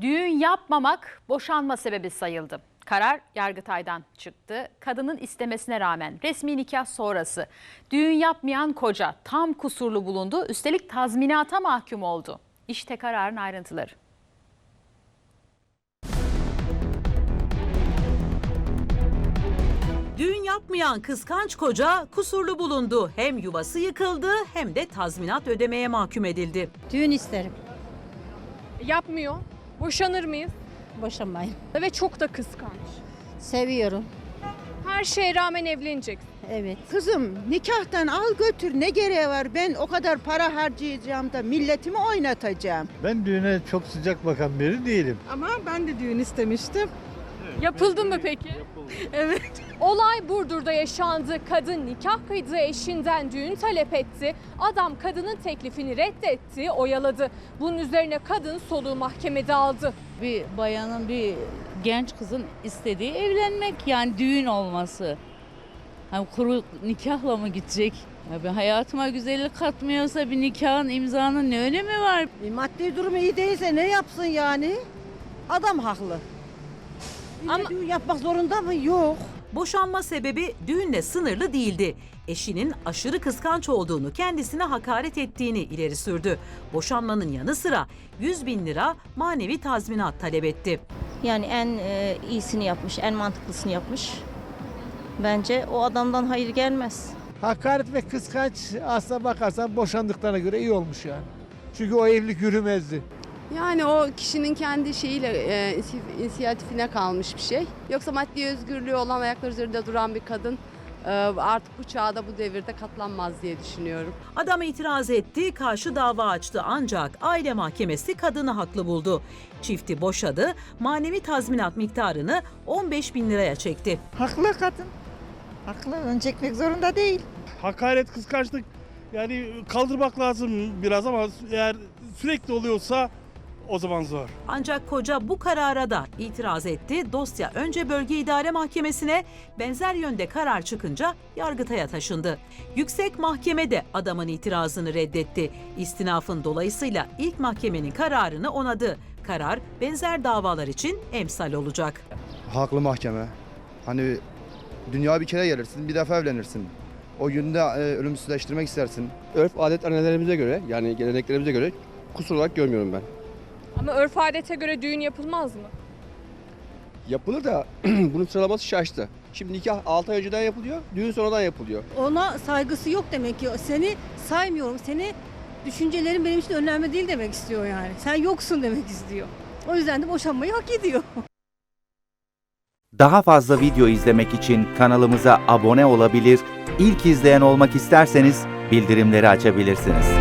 Düğün yapmamak boşanma sebebi sayıldı. Karar Yargıtay'dan çıktı. Kadının istemesine rağmen resmi nikah sonrası düğün yapmayan koca tam kusurlu bulundu. Üstelik tazminata mahkum oldu. İşte kararın ayrıntıları. Düğün yapmayan kıskanç koca kusurlu bulundu. Hem yuvası yıkıldı hem de tazminat ödemeye mahkum edildi. Düğün isterim. Yapmıyor. Boşanır mıyız? Boşanmayın. Ve çok da kıskanç. Seviyorum. Her şeye rağmen evlenecek. Evet. Kızım nikahtan al götür ne gereği var ben o kadar para harcayacağım da milletimi oynatacağım. Ben düğüne çok sıcak bakan biri değilim. Ama ben de düğün istemiştim. Yapıldı mı peki? Evet. Olay Burdur'da yaşandı. Kadın nikah kıydığı eşinden düğün talep etti. Adam kadının teklifini reddetti, oyaladı. Bunun üzerine kadın soluğu mahkemede aldı. bir bayanın bir genç kızın istediği evlenmek yani düğün olması. Hani kuru nikahla mı gidecek? Ya ben hayatıma güzellik katmıyorsa bir nikahın imzanın ne önemi var? E, maddi durumu iyi değilse ne yapsın yani? Adam haklı. Ama- düğün yapmak zorunda mı? Yok. Boşanma sebebi düğünle sınırlı değildi. Eşinin aşırı kıskanç olduğunu, kendisine hakaret ettiğini ileri sürdü. Boşanmanın yanı sıra 100 bin lira manevi tazminat talep etti. Yani en e, iyisini yapmış, en mantıklısını yapmış. Bence o adamdan hayır gelmez. Hakaret ve kıskanç aslına bakarsan boşandıklarına göre iyi olmuş yani. Çünkü o evlilik yürümezdi. Yani o kişinin kendi şeyiyle e, inisi- inisiyatifine kalmış bir şey. Yoksa maddi özgürlüğü olan ayaklar üzerinde duran bir kadın e, artık bu çağda bu devirde katlanmaz diye düşünüyorum. Adam itiraz etti, karşı dava açtı ancak aile mahkemesi kadını haklı buldu. Çifti boşadı, manevi tazminat miktarını 15 bin liraya çekti. Haklı kadın. Haklı. Ön çekmek zorunda değil. hakaret, kıskançlık yani kaldırmak lazım biraz ama eğer sürekli oluyorsa o zaman zor. Ancak koca bu karara da itiraz etti. Dosya önce Bölge İdare Mahkemesi'ne benzer yönde karar çıkınca Yargıtay'a taşındı. Yüksek Mahkeme de adamın itirazını reddetti. İstinafın dolayısıyla ilk mahkemenin kararını onadı. Karar benzer davalar için emsal olacak. haklı mahkeme. Hani dünya bir kere gelirsin, bir defa evlenirsin. O günde e, ölümsüzleştirmek istersin. örf adet annelerimize göre yani geleneklerimize göre kusur olarak görmüyorum ben. Ama örf adete göre düğün yapılmaz mı? Yapılır da bunun sıralaması şaştı. Şimdi nikah 6 ay önceden yapılıyor, düğün sonradan yapılıyor. Ona saygısı yok demek ki. Seni saymıyorum. Seni düşüncelerin benim için önemli değil demek istiyor yani. Sen yoksun demek istiyor. O yüzden de boşanmayı hak ediyor. Daha fazla video izlemek için kanalımıza abone olabilir, ilk izleyen olmak isterseniz bildirimleri açabilirsiniz.